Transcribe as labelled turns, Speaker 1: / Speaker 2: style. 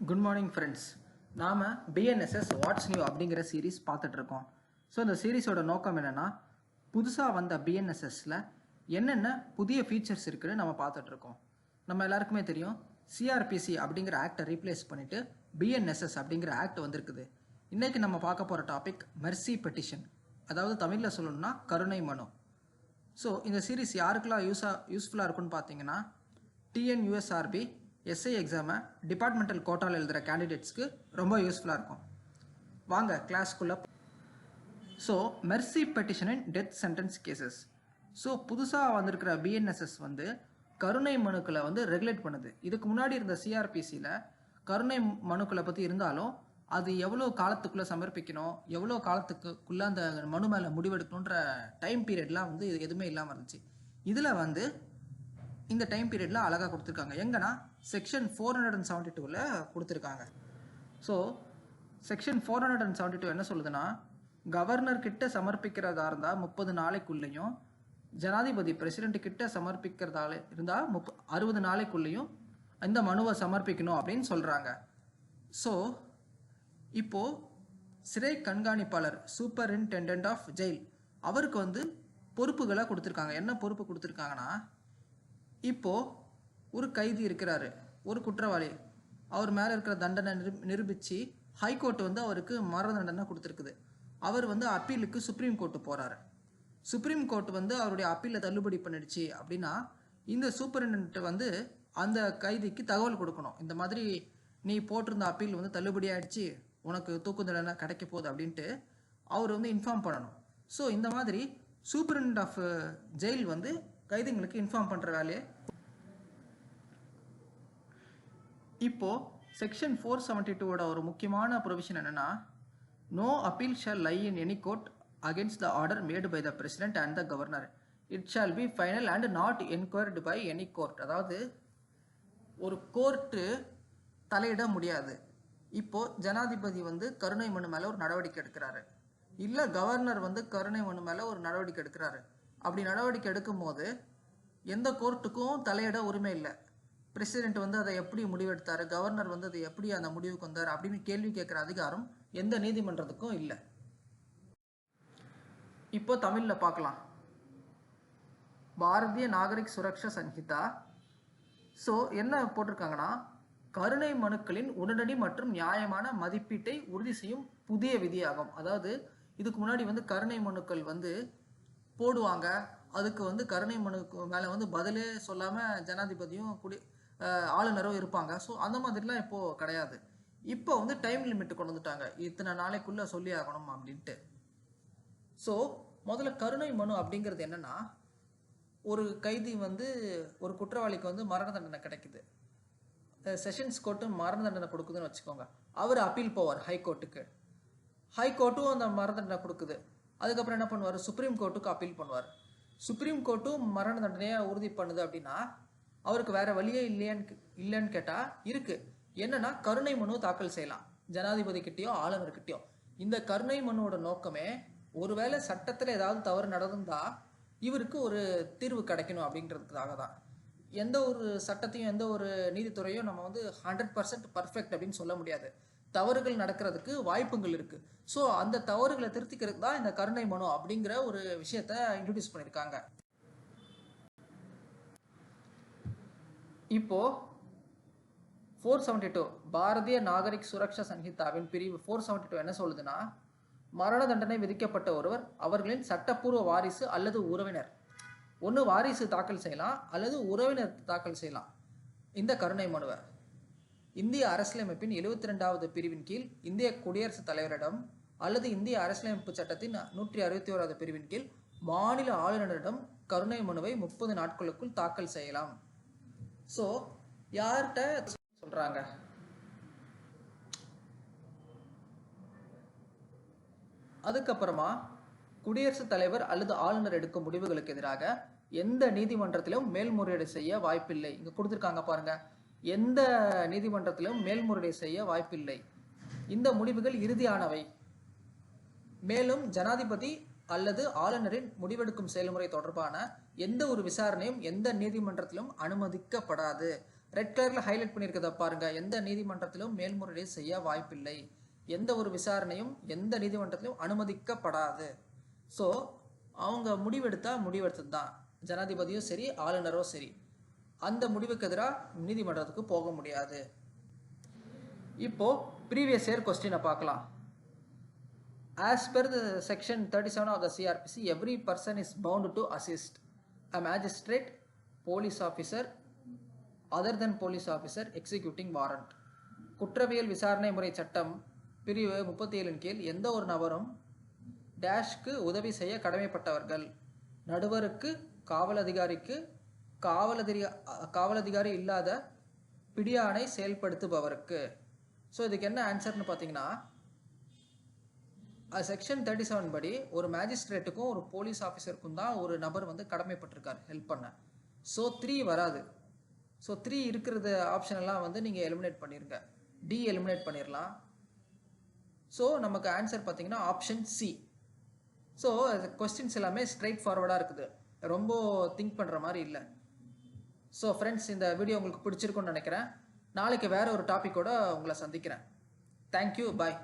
Speaker 1: Good morning friends நாம் BNSS what's new அப்படிங்கிற series பார்த்துட்ருக்கோம் ஸோ இந்த சீரீஸோட நோக்கம் என்னென்னா புதுசாக வந்த பிஎன்எஸ்எஸில் என்னென்ன புதிய ஃபீச்சர்ஸ் இருக்குன்னு நம்ம பார்த்துட்ருக்கோம் நம்ம எல்லாருக்குமே தெரியும் சிஆர்பிசி அப்படிங்கிற ஆக்டை ரீப்ளேஸ் பண்ணிவிட்டு பிஎன்எஸ்எஸ் அப்படிங்கிற ஆக்ட் வந்திருக்குது. இன்றைக்கி நம்ம பார்க்க போகிற டாபிக் மெர்சி பெட்டிஷன் அதாவது தமிழில் சொல்லணும்னா கருணை மனு. ஸோ இந்த சீரிஸ் யாருக்கெல்லாம் யூஸாக யூஸ்ஃபுல்லாக இருக்குன்னு பார்த்தீங்கன்னா டிஎன்யூஎஸ்ஆர்பி எஸ்ஐ எக்ஸாமை டிபார்ட்மெண்டல் கோட்டாவில் எழுதுகிற கேண்டிடேட்ஸ்க்கு ரொம்ப யூஸ்ஃபுல்லாக இருக்கும். வாங்க கிளாஸ்க்குள்ளே so mercy petition in death sentence cases so புதுசாக வந்திருக்கிற பிஎன்எஸ்எஸ் வந்து கருணை மனுக்களை வந்து ரெகுலேட் பண்ணுது. இதுக்கு முன்னாடி இருந்த சிஆர்பிசியில் கருணை மனுக்களை பற்றி இருந்தாலும் அது எவ்வளோ காலத்துக்குள்ளே சமர்ப்பிக்கணும் எவ்வளோ காலத்துக்குள்ளே அந்த மனு மேலே முடிவெடுக்கணுன்ற டைம் பீரியட்லாம் வந்து இது எதுவுமே இல்லாமல் இருந்துச்சு. இதில் வந்து இந்த டைம் பீரியடில் அழகாக கொடுத்துருக்காங்க. எங்கன்னா section four hundred and seventy டூவில் கொடுத்துருக்காங்க. So section four hundred and seventy two என்ன சொல்லுதுன்னா கவர்னர் கிட்ட சமர்ப்பிக்கிறதா இருந்தால் முப்பது நாளைக்குள்ளேயும் ஜனாதிபதி பிரசிடென்ட் கிட்ட சமர்ப்பிக்கிறதால இருந்தால் முப்ப அறுபது நாளைக்குள்ளேயும் இந்த மனுவை சமர்ப்பிக்கணும் அப்படின்னு சொல்கிறாங்க ஸோ இப்போது சிறை கண்காணிப்பாளர் சூப்பரிண்டெண்டன்ட் ஆஃப் ஜெயில் அவருக்கு வந்து பொறுப்புகளை கொடுத்துருக்காங்க. என்ன பொறுப்பு கொடுத்துருக்காங்கன்னா இப்போது ஒரு கைதி இருக்கிறாரு ஒரு குற்றவாளி. அவர் மேலே இருக்கிற தண்டனை நிரு நிரூபித்து ஹைகோர்ட் வந்து அவருக்கு மரண தண்டனை கொடுத்துருக்குது. அவர் வந்து அப்பீலுக்கு சுப்ரீம் கோர்ட்டு போகிறாரு சுப்ரீம் கோர்ட் வந்து அவருடைய அப்பீலை தள்ளுபடி பண்ணிடுச்சு அப்படின்னா இந்த சூப்பரிண்டென்ட் வந்து அந்த கைதிக்கு தகவல் கொடுக்கணும். இந்த மாதிரி நீ போட்டிருந்த அப்பீல் வந்து தள்ளுபடி ஆகிடுச்சு உனக்கு தூக்கு தண்டனை கிடைக்க போகுது அப்படின்ட்டு அவர் வந்து இன்ஃபார்ம் பண்ணணும். ஸோ இந்த மாதிரி சூப்பரிண்ட் ஆஃப் ஜெயில் வந்து கைதிங்களுக்கு இன்ஃபார்ம் பண்ணுற வேலையை. இப்போது செக்ஷன் ஃபோர் செவன்ட்டி டூவோட ஒரு முக்கியமான ப்ரொவிஷன் என்னென்னா no appeal shall lie in any court against the order made by the president and the governor it shall be final and not enquired by any court அதாவது ஒரு court தலையிட முடியாது. இப்போ ஜனாதிபதி வந்து கருணை மனு மேலே ஒரு நடவடிக்கை எடுக்கிறாரு. இல்லை கவர்னர் வந்து கருணை மனு மேலே ஒரு நடவடிக்கை எடுக்கிறாரு. அப்படி நடவடிக்கை எடுக்கும் போது எந்த கோர்ட்டுக்கும் தலையிட உரிமை இல்லை. பிரசிடென்ட் வந்து அதை எப்படி முடிவெடுத்தார்? கவர்னர் வந்து அதை எப்படி அந்த முடிவுக்கு வந்தார்? அப்படின்னு கேள்வி கேட்குற அதிகாரம் எந்த நீதிமன்றத்துக்கும் இல்லை. இப்போ தமிழில் பார்க்கலாம். பாரதிய நாகரிக் சுரக்ஷா சன்ஹிதா ஸோ என்ன போட்டிருக்காங்கன்னா கருணை மனுக்களின் உடனடி மற்றும் நியாயமான மதிப்பீட்டை உறுதி செய்யும் புதிய விதியாகும். அதாவது இதுக்கு முன்னாடி வந்து கருணை மனுக்கள் வந்து போடுவாங்க. அதுக்கு வந்து கருணை மனுக்கு மேலே வந்து பதிலே சொல்லாமல் ஜனாதிபதியும் குடி ஆளுநரும் இருப்பாங்க. ஸோ அந்த மாதிரிலாம் இப்போது கிடையாது. இப்போ வந்து டைம் லிமிட் கொண்டு வந்துட்டாங்க. இத்தனை நாளைக்குள்ளே சொல்லி ஆகணும் அப்படின்ட்டு. ஸோ முதல்ல கருணை மனு அப்படிங்கிறது என்னென்னா ஒரு கைதி வந்து ஒரு குற்றவாளிக்கு வந்து மரண தண்டனை கிடைக்குது. செஷன்ஸ் கோர்ட்டு மரண தண்டனை கொடுக்குதுன்னு வச்சுக்கோங்க. அவர் அப்பீல் போவார் ஹை கோர்ட்டுக்கு ஹை கோர்ட்டும் அந்த மரண தண்டனை கொடுக்குது. அதுக்கப்புறம் என்ன பண்ணுவார்? சுப்ரீம் கோர்ட்டுக்கு அப்பீல் பண்ணுவார். சுப்ரீம் கோர்ட்டும் மரண தண்டனையை உறுதி பண்ணுது அப்படின்னா அவருக்கு வேற வழியே இல்லையான்னு இல்லைன்னு கேட்டால் இருக்கு. என்னன்னா கருணை மனு தாக்கல் செய்யலாம். ஜனாதிபதிக்கிட்டேயோ ஆளுநர்கிட்டயோ. இந்த கருணை மனுவோட நோக்கமே ஒருவேளை சட்டத்தில் ஏதாவது தவறு நடந்திருந்தா இவருக்கு ஒரு தீர்வு கிடைக்கணும் அப்படின்றதுக்காக தான். எந்த ஒரு சட்டத்தையும் எந்த ஒரு நீதித்துறையும் நம்ம வந்து ஹண்ட்ரட் பர்சன்ட் பர்ஃபெக்ட் அப்படின்னு சொல்ல முடியாது. தவறுகள் நடக்கிறதுக்கு வாய்ப்புகள் இருக்கு. ஸோ அந்த தவறுகளை திருத்திக்கிறதுக்கு தான் இந்த கருணை மனு அப்படிங்கிற ஒரு விஷயத்த இன்ட்ரடியூஸ் பண்ணியிருக்காங்க இப்போ four seventy two Bharatiya Nagarik Suraksha சங்கீதாவின் பிரிவு ஃபோர் செவன்டி டூ என்ன சொல்லுதுன்னா மரண தண்டனை விதிக்கப்பட்ட ஒருவர் அவர்களின் சட்டப்பூர்வ வாரிசு அல்லது உறவினர். ஒன்று வாரிசு தாக்கல் செய்யலாம் அல்லது உறவினர் தாக்கல் செய்யலாம். இந்த கருணை மனுவை. இந்திய அரசியலமைப்பின் எழுபத்தி ரெண்டாவது பிரிவின் கீழ் இந்திய குடியரசுத் தலைவரிடம் அல்லது இந்திய அரசியலமைப்பு சட்டத்தின் நூற்றி அறுபத்தி ஓராவது பிரிவின் கீழ் மாநில ஆளுநரிடம் கருணை மனுவை முப்பது நாட்களுக்குள் தாக்கல் செய்யலாம். ஸோ யார்கிட்ட சொல்கிறாங்க அதுக்கப்புறமா குடியரசுத் தலைவர் அல்லது ஆளுநர் எடுக்கும் முடிவுகளுக்கு எதிராக எந்த நீதிமன்றத்திலும் மேல்முறையீடு செய்ய வாய்ப்பில்லை. இங்க கொடுத்துருக்காங்க பாருங்க. எந்த நீதிமன்றத்திலும் மேல்முறையீடு செய்ய வாய்ப்பில்லை. இந்த முடிவுகள் இறுதியானவை. மேலும் ஜனாதிபதி அல்லது ஆளுநரின் முடிவெடுக்கும் செயல்முறை தொடர்பான எந்த ஒரு விசாரணையும் எந்த நீதிமன்றத்திலும் அனுமதிக்கப்படாது. ரெட் கலரில் ஹைலைட் பண்ணியிருக்கதை பாருங்க. எந்த நீதிமன்றத்திலும் மேல்முறையீடு செய்ய வாய்ப்பில்லை. எந்த ஒரு விசாரணையும் எந்த நீதிமன்றத்திலும் அனுமதிக்கப்படாது. ஸோ அவங்க முடிவெடுத்தா முடிவெடுத்தது தான் ஜனாதிபதியும் சரி ஆளுநரோ சரி. அந்த முடிவுக்கு எதிராக நீதிமன்றத்துக்கு போக முடியாது. இப்போ ப்ரீவியஸ் இயர் கொஸ்டினை பார்க்கலாம். As per the section 37 of the CRPC, every person is bound to assist a magistrate, police officer, other than police officer executing warrant. குற்றவியல் விசாரணை முறை சட்டம் பிரிவு முப்பத்தி ஏழின் கீழ் எந்த ஒரு நபரும் டேஷ்க்கு உதவி செய்ய கடமைப்பட்டவர்கள். நடுவருக்கு காவல் அதிகாரிக்கு காவல் காவலதிகாரி காவல் அதிகாரி இல்லாத பிடியாணை செயல்படுத்துபவருக்கு. ஸோ இதுக்கு என்ன ஆன்சர்னு பார்த்தீங்கன்னா செக்ஷன் தேர்ட்டி செவன் படி ஒரு மேஜிஸ்ட்ரேட்டுக்கும் ஒரு போலீஸ் ஆஃபீஸருக்கும் தான் ஒரு நபர் வந்து கடமைப்பட்டிருக்கார் ஹெல்ப் பண்ண. ஸோ த்ரீ வராது. ஸோ த்ரீ இருக்கிறது ஆப்ஷன் எல்லாம் வந்து நீங்கள் எலிமினேட் பண்ணிருங்க. டி எலிமினேட் பண்ணிடலாம் ஸோ நமக்கு ஆன்சர் பார்த்தீங்கன்னா ஆப்ஷன் சி ஸோ கொஸ்டின்ஸ் எல்லாமே ஸ்ட்ரைட் ஃபார்வர்டாக இருக்குது. ரொம்ப திங்க் பண்ணுற மாதிரி இல்லை. ஸோ ஃப்ரெண்ட்ஸ் இந்த வீடியோ உங்களுக்கு பிடிச்சிருக்குன்னு நினைக்கிறேன். நாளைக்கு வேறு ஒரு டாப்பிக்கோட உங்களை சந்திக்கிறேன். Thank you bye